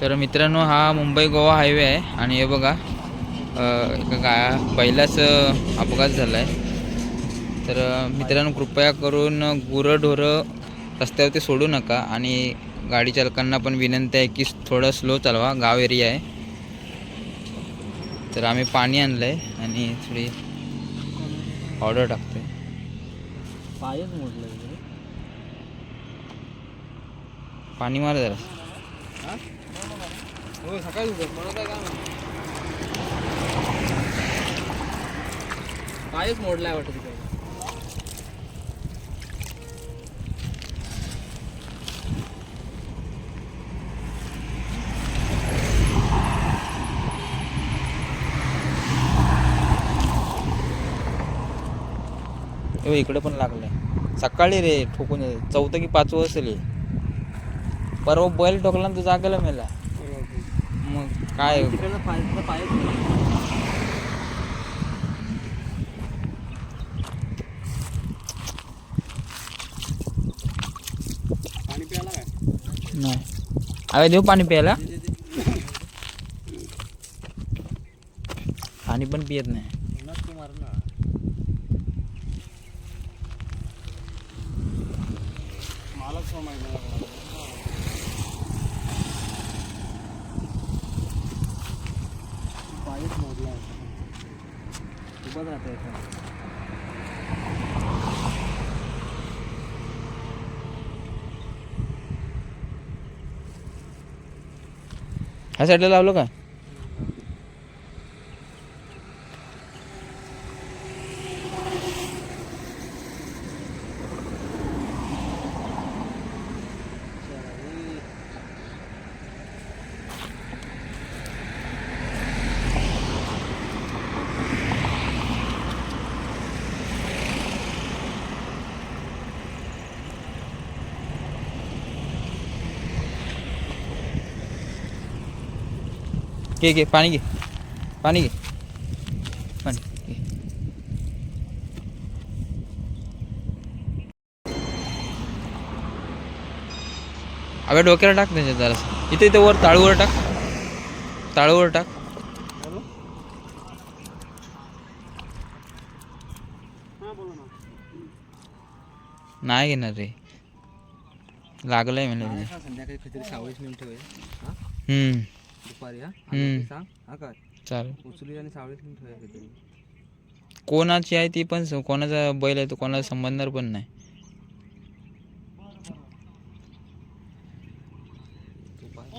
तर मित्रांनो हा मुंबई गोवा हायवे आहे आणि हे बघा एका गा बैलाच अपघात झाला आहे तर मित्रांनो कृपया करून गुरंढोरं रस्त्यावरती सोडू नका आणि गाडी चालकांना पण विनंती आहे की थोडं स्लो चालवा गाव एरिया आहे. तर आम्ही पाणी आणलं आहे आणि थोडी ऑर्डर टाकतोय. पायच मोडलं पाणी मार जरा. हो सकाळी मला काय काम पायच मोडलाय वाटत तिकडे इकडे पण लागलंय. सकाळी रे ठोकून चौथं की पाचवं असेल परवा बैल ठोकला ना तू जागेला मेला. मग काय? तिकडनं पाय पायच मोडला पाणी प्यायला काय? नाही. अरे देऊ पाणी प्यायला? पाणी पण पियत नाही. तू ना मालच माहिती उभाच राहता येतं ह्या साईडला लावलं का घे घे पाणी घे. पाणी घे. पाणी. अगं डोक्याला टाक त्याच्यात जरासं. इथे इथे वर ताळूवर टाक. ताळूवर टाक. बोला ना नाही घेणार रे. लागलंय मला ते. संध्याकाळी हा दुपारी हा? हम्म. आलं की सांग. हा चालेल. उचलू आणि सावळीच नेऊन ठेवूया काहीतरी. कोणाची आहे ती पण स- कोणाचा बैल आहे तो कोणाला संबंधणार पण नाही. दुपारी.